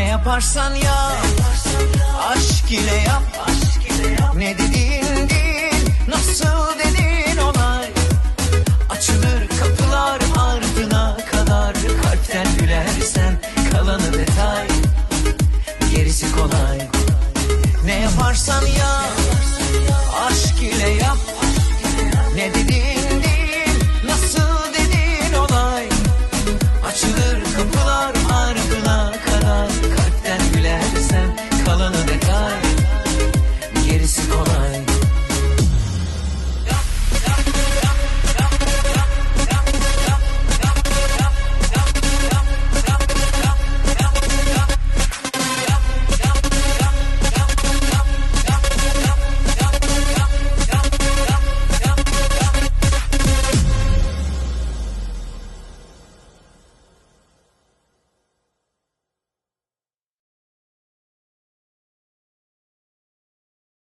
Ne yaparsan yap. Aşk, ile yap. aşk ile yap Ne dediğin değil nasıl dediğin olay. Açılır kapılar ardına kadar. Kalpten gülersen kalanı detay. Gerisi kolay. Ne yaparsan yap Aşk ile yap. Ne dediğin değil nasıl dediğin olay. Açılır kapılar ardına